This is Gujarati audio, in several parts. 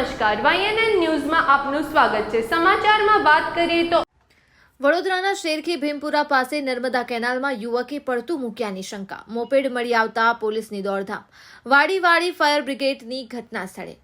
નમસ્કાર. વાયએનએન ન્યૂઝમાં આપનું સ્વાગત છે. સમાચારમાં વાત કરીએ તો વડોદરાના શેરખી ભીમપુરા પાસે નર્મદા કેનાલમાં યુવકે પડતું મૂક્યાની શંકા. મોપેડ મળી આવતા પોલીસની દોડધામ. વાડી વાડી ફાયર બ્રિગેડની ઘટના સ્થળે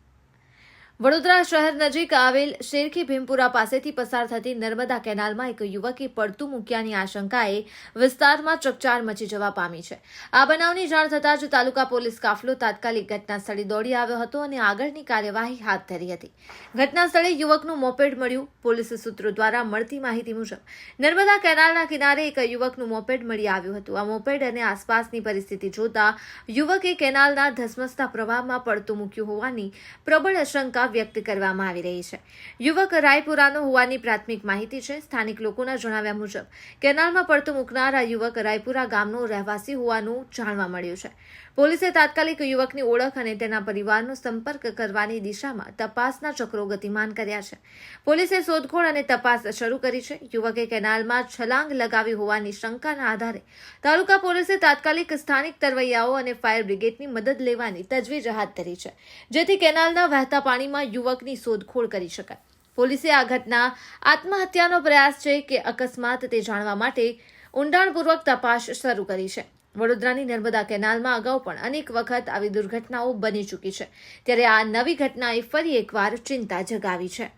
વડોદરા શહેર નજીક આવેલ શેરખી ભીમપુરા પાસેથી પસાર થતી નર્મદા કેનાલમાં એક યુવકે પડતું મૂક્યાની આશંકાએ વિસ્તારમાં ચકચાર મચી જવા પામી છે. આ બનાવની જાણ થતાં જ તાલુકા પોલીસ કાફલો તાત્કાલિક ઘટના સ્થળે દોડી આવ્યો હતો અને આગળની કાર્યવાહી હાથ ધરી હતી. ઘટના સ્થળે યુવકનું મોપેડ મળ્યું. પોલીસ સૂત્રો દ્વારા મળતી માહિતી મુજબ, નર્મદા કેનાલના કિનારે એક યુવકનું મોપેડ મળી આવ્યું હતું. આ મોપેડ અને આસપાસની પરિસ્થિતિ જોતા યુવકે કેનાલના ધસમસતા પ્રવાહમાં પડતું મૂક્યું હોવાની પ્રબળ શંકા વ્યક્ત કરવામાં આવી રહી છે. યુવક રાયપુરાનો હોવાની પ્રાથમિક માહિતી છે. સ્થાનિક લોકોના જણાવ્યા મુજબ, કેનાલમાં પડતું મૂકનાર આ યુવક રાયપુરા ગામનો રહેવાસી હોવાનું જાણવા મળ્યું છે. પોલીસે તાત્કાલિક યુવકની ઓળખ અને તેના પરિવારનો સંપર્ક કરવાની દિશામાં તપાસના ચક્રો ગતિમાન કર્યા છે. પોલીસે શોધખોળ અને તપાસ શરૂ કરી છે. યુવકે કેનાલમાં છલાંગ લગાવી હોવાની શંકાના આધારે તાલુકા પોલીસે તાત્કાલિક સ્થાનિક તરવૈયાઓ અને ફાયર બ્રિગેડની મદદ લેવાની તજવીજ હાથ ધરી છે. જેથી કેનાલના વહેતા પાણીમાં યુવકની શોધખોળ કરી શકાય. પોલીસે આ ઘટના આત્મહત્યાનો પ્રયાસ છે કે અકસ્માત તે જાણવા માટે ઊંડાણપૂર્વક તપાસ શરૂ કરી છે. વડોદરાની નર્મદા કેનાલમાં અગાઉ પણ અનેક વખત આવી દુર્ઘટનાઓ બની ચૂકી છે. ત્યારે આ નવી ઘટનાએ ફરી એકવાર ચિંતા જગાવી છે.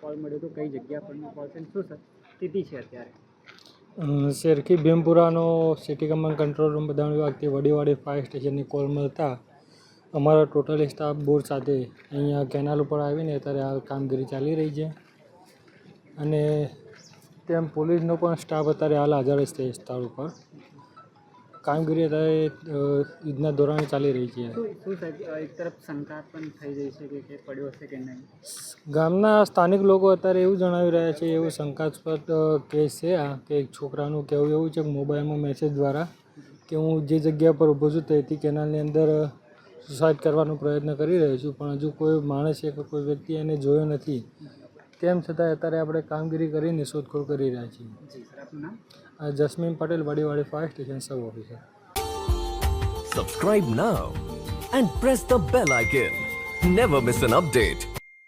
કોલ મળ્યો તો કઈ જગ્યા પરનો કોલ છે શું સ્થિતિ છે અત્યારે? શેરખી ભીમપુરાનો સિટી કમાન્ડ કંટ્રોલ રૂમ બધાણ વિભાગથી વડીવાડી ફાયર સ્ટેશનની કોલ મળતા અમારો ટોટલી સ્ટાફ બોર્ડ સાથે અહીંયા કેનાલ ઉપર આવીને અત્યારે હાલ કામગીરી ચાલી રહી છે. અને તેમ પોલીસનો પણ સ્ટાફ અત્યારે હાલ હાજર છે સ્થળ ઉપર. કામગીરી અત્યારે યુદ્ધના ધોરણે ચાલી રહી છે. એક તરફ શંકા પણ થઈ રહી છે કે પડ્યો હશે કે નહીં? ગામના સ્થાનિક લોકો અત્યારે એવું જણાવી રહ્યા છે એવું શંકાસ્પદ કેસ છે આ કે એક છોકરાનું કહેવું એવું છે કે મોબાઈલમાં મેસેજ દ્વારા કે હું જે જગ્યા પર ઊભો છું તેથી કેનાલની અંદર સુસાઇડ કરવાનો પ્રયત્ન કરી રહ્યો છું પણ હજુ કોઈ માણસે કે કોઈ વ્યક્તિ એને જોયો નથી. તેમ છતાં અત્યારે આપણે કામગીરી કરીને શોધખોળ કરી રહ્યા છીએ. Jasmine Patel Wadiwadi fire station sub officer. Subscribe now and press the bell icon never miss an update.